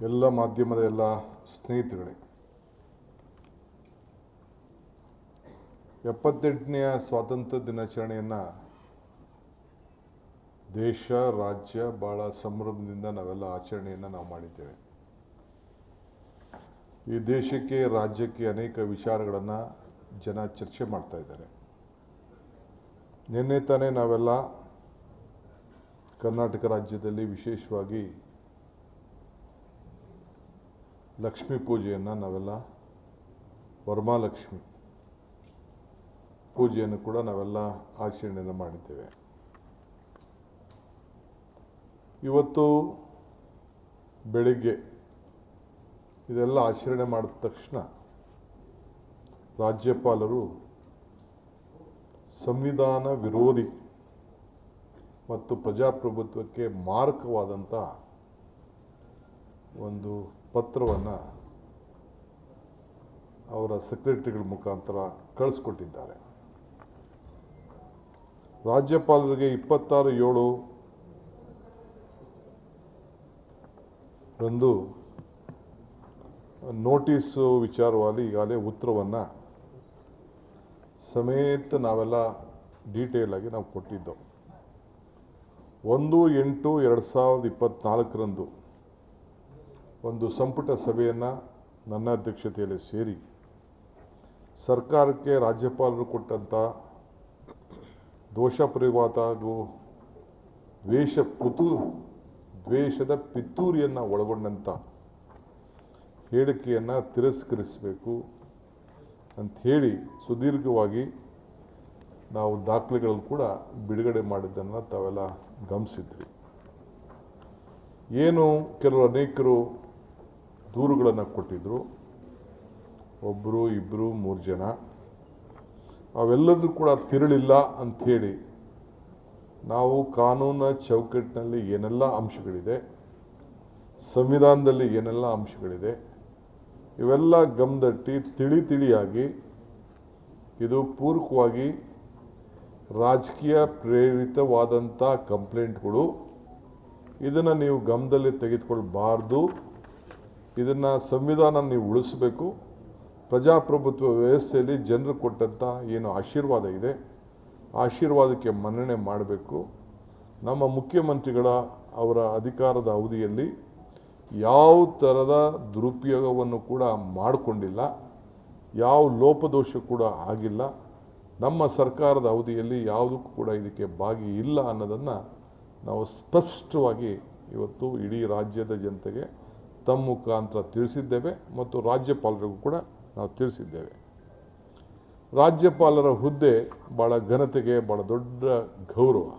ಎಲ್ಲ ಮಾಧ್ಯಮದ ಎಲ್ಲ ಸ್ನೇಹಿತರುಗಳೇ. ಎಪ್ಪತ್ತೆಂಟನೆಯ ಸ್ವಾತಂತ್ರ್ಯ ದಿನಾಚರಣೆಯನ್ನು ದೇಶ, ರಾಜ್ಯ ಭಾಳ ಸಂಭ್ರಮದಿಂದ ನಾವೆಲ್ಲ ಆಚರಣೆಯನ್ನು ನಾವು ಮಾಡಿದ್ದೇವೆ. ಈ ದೇಶಕ್ಕೆ, ರಾಜ್ಯಕ್ಕೆ ಅನೇಕ ವಿಚಾರಗಳನ್ನು ಜನ ಚರ್ಚೆ ಮಾಡ್ತಾ ಇದ್ದಾರೆ. ನಿನ್ನೆ ತಾನೇ ನಾವೆಲ್ಲ ಕರ್ನಾಟಕ ರಾಜ್ಯದಲ್ಲಿ ವಿಶೇಷವಾಗಿ ಲಕ್ಷ್ಮೀ ಪೂಜೆಯನ್ನು ನಾವೆಲ್ಲ ವರ್ಮಾಲಕ್ಷ್ಮಿ ಪೂಜೆಯನ್ನು ಕೂಡ ನಾವೆಲ್ಲ ಆಚರಣೆಯನ್ನು ಮಾಡಿದ್ದೇವೆ. ಇವತ್ತು ಬೆಳಿಗ್ಗೆ ಇದೆಲ್ಲ ಆಚರಣೆ ಮಾಡಿದ ತಕ್ಷಣ ರಾಜ್ಯಪಾಲರು ಸಂವಿಧಾನ ವಿರೋಧಿ ಮತ್ತು ಪ್ರಜಾಪ್ರಭುತ್ವಕ್ಕೆ ಮಾರಕವಾದಂಥ ಒಂದು ಪತ್ರವನ್ನು ಅವರ ಸೆಕ್ರೆಟರಿಗಳ ಮುಖಾಂತರ ಕಳಿಸ್ಕೊಟ್ಟಿದ್ದಾರೆ. ರಾಜ್ಯಪಾಲರಿಗೆ ಇಪ್ಪತ್ತಾರು ಏಳು ರಂದು ನೋಟಿಸು ವಿಚಾರವಾಗಿ ಈಗಾಗಲೇ ಉತ್ತರವನ್ನು ಸಮೇತ ನಾವೆಲ್ಲ ಡೀಟೇಲಾಗಿ ನಾವು ಕೊಟ್ಟಿದ್ದೆವು ಒಂದು ಎಂಟು ಎರಡು ಸಾವಿರದ ಇಪ್ಪತ್ತ್ನಾಲ್ಕರಂದು ಒಂದು ಸಂಪುಟ ಸಭೆಯನ್ನು ನನ್ನ ಅಧ್ಯಕ್ಷತೆಯಲ್ಲಿ ಸೇರಿ ಸರ್ಕಾರಕ್ಕೆ ರಾಜ್ಯಪಾಲರು ಕೊಟ್ಟಂಥ ದೋಷ ಪರಿವಾತ ಹಾಗೂ ದ್ವೇಷ ಪುತು ದ್ವೇಷದ ಪಿತೂರಿಯನ್ನು ಒಳಗೊಂಡಂಥ ಹೇಳಿಕೆಯನ್ನು ತಿರಸ್ಕರಿಸಬೇಕು ಅಂಥೇಳಿ ಸುದೀರ್ಘವಾಗಿ ನಾವು ದಾಖಲೆಗಳನ್ನು ಕೂಡ ಬಿಡುಗಡೆ ಮಾಡಿದ್ದನ್ನು ತಾವೆಲ್ಲ ಗಮನಿಸಿದ್ರಿ. ಏನು ಕೆಲವು ಅನೇಕರು ದೂರುಗಳನ್ನು ಕೊಟ್ಟಿದ್ದರು ಒಬ್ಬರು ಇಬ್ಬರು ಮೂರು ಜನ. ಅವೆಲ್ಲದೂ ಕೂಡ ತಿರುಳಿಲ್ಲ ಅಂಥೇಳಿ ನಾವು ಕಾನೂನ ಚೌಕಟ್ಟಿನಲ್ಲಿ ಏನೆಲ್ಲ ಅಂಶಗಳಿದೆ, ಸಂವಿಧಾನದಲ್ಲಿ ಏನೆಲ್ಲ ಅಂಶಗಳಿದೆ, ಇವೆಲ್ಲ ಗಮದಟ್ಟಿ ತಿಳಿ ತಿಳಿಯಾಗಿ ಇದು ಪೂರಕವಾಗಿ ರಾಜಕೀಯ ಪ್ರೇರಿತವಾದಂಥ ಕಂಪ್ಲೇಂಟ್ಗಳು. ಇದನ್ನು ನೀವು ಗಮನದಲ್ಲಿ ತೆಗೆದುಕೊಳ್ಬಾರ್ದು. ಇದನ್ನು ಸಂವಿಧಾನ ನೀವು ಉಳಿಸಬೇಕು. ಪ್ರಜಾಪ್ರಭುತ್ವ ವ್ಯವಸ್ಥೆಯಲ್ಲಿ ಜನರು ಕೊಟ್ಟಂಥ ಏನು ಆಶೀರ್ವಾದ ಇದೆ. ಆಶೀರ್ವಾದಕ್ಕೆ ಮನ್ನಣೆ ಮಾಡಬೇಕು. ನಮ್ಮ ಮುಖ್ಯಮಂತ್ರಿಗಳ ಅವರ ಅಧಿಕಾರದ ಅವಧಿಯಲ್ಲಿ ಯಾವ ಥರದ ದುರುಪಯೋಗವನ್ನು ಕೂಡ ಮಾಡಿಕೊಂಡಿಲ್ಲ. ಯಾವ ಲೋಪದೋಷ ಕೂಡ ಆಗಿಲ್ಲ. ನಮ್ಮ ಸರ್ಕಾರದ ಅವಧಿಯಲ್ಲಿ ಯಾವುದಕ್ಕೂ ಕೂಡ ಇದಕ್ಕೆ ಭಾಗಿ ಇಲ್ಲ ಅನ್ನೋದನ್ನು ನಾವು ಸ್ಪಷ್ಟವಾಗಿ ಇವತ್ತು ಇಡೀ ರಾಜ್ಯದ ಜನತೆಗೆ ತಮ್ಮ ಮುಖಾಂತರ ತಿಳಿಸಿದ್ದೇವೆ ಮತ್ತು ರಾಜ್ಯಪಾಲರಿಗೂ ಕೂಡ ನಾವು ತಿಳಿಸಿದ್ದೇವೆ. ರಾಜ್ಯಪಾಲರ ಹುದ್ದೆ ಭಾಳ ಘನತೆಗೆ ಭಾಳ ದೊಡ್ಡ ಗೌರವ.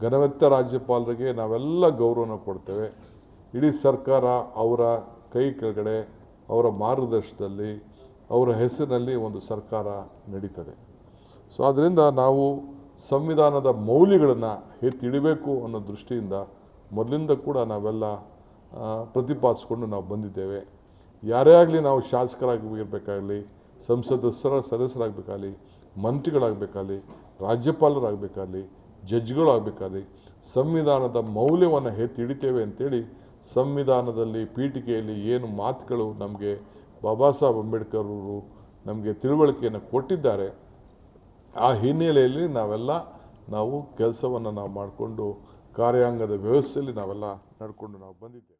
ಘನವೆತ್ತ ರಾಜ್ಯಪಾಲರಿಗೆ ನಾವೆಲ್ಲ ಗೌರವನ ಕೊಡ್ತೇವೆ. ಇಡೀ ಸರ್ಕಾರ ಅವರ ಕೈ ಕೆಳಗಡೆ, ಅವರ ಮಾರ್ಗದರ್ಶನದಲ್ಲಿ, ಅವರ ಹೆಸರಿನಲ್ಲಿ ಒಂದು ಸರ್ಕಾರ ನಡೀತದೆ. ಸೊ ಆದ್ದರಿಂದ ನಾವು ಸಂವಿಧಾನದ ಮೌಲ್ಯಗಳನ್ನು ಎತ್ತಿಡಬೇಕು ಅನ್ನೋ ದೃಷ್ಟಿಯಿಂದ ಮೊದಲಿಂದ ಕೂಡ ನಾವೆಲ್ಲ ಪ್ರತಿಪಾದಿಸ್ಕೊಂಡು ನಾವು ಬಂದಿದ್ದೇವೆ. ಯಾರೇ ಆಗಲಿ ನಾವು ಶಾಸಕರಾಗಿ ಇರಬೇಕಾಗಲಿ ಸಂಸದಸ್ಸರ ಸದಸ್ಯರಾಗಬೇಕಾಗಲಿ, ಮಂತ್ರಿಗಳಾಗಬೇಕಾಗಲಿ, ರಾಜ್ಯಪಾಲರಾಗಬೇಕಾಗಲಿ, ಜಡ್ಜ್ಗಳಾಗಬೇಕಾಗಲಿ, ಸಂವಿಧಾನದ ಮೌಲ್ಯವನ್ನು ಎತ್ತಿ ಹಿಡಿತೇವೆ ಅಂತೇಳಿ ಸಂವಿಧಾನದಲ್ಲಿ ಪೀಠಿಕೆಯಲ್ಲಿ ಏನು ಮಾತುಗಳು ನಮಗೆ ಬಾಬಾ ಸಾಹೇಬ್ ಅಂಬೇಡ್ಕರ್ ಅವರು ನಮಗೆ ತಿಳುವಳಿಕೆಯನ್ನು ಕೊಟ್ಟಿದ್ದಾರೆ. ಆ ಹಿನ್ನೆಲೆಯಲ್ಲಿ ನಾವೆಲ್ಲ ನಾವು ಕೆಲಸವನ್ನು ನಾವು ಮಾಡಿಕೊಂಡು ಕಾರ್ಯಾಂಗದ ವ್ಯವಸ್ಥೆಯಲ್ಲಿ ನಾವೆಲ್ಲ ನಡ್ಕೊಂಡು ನಾವು ಬಂದಿದ್ದೇವೆ.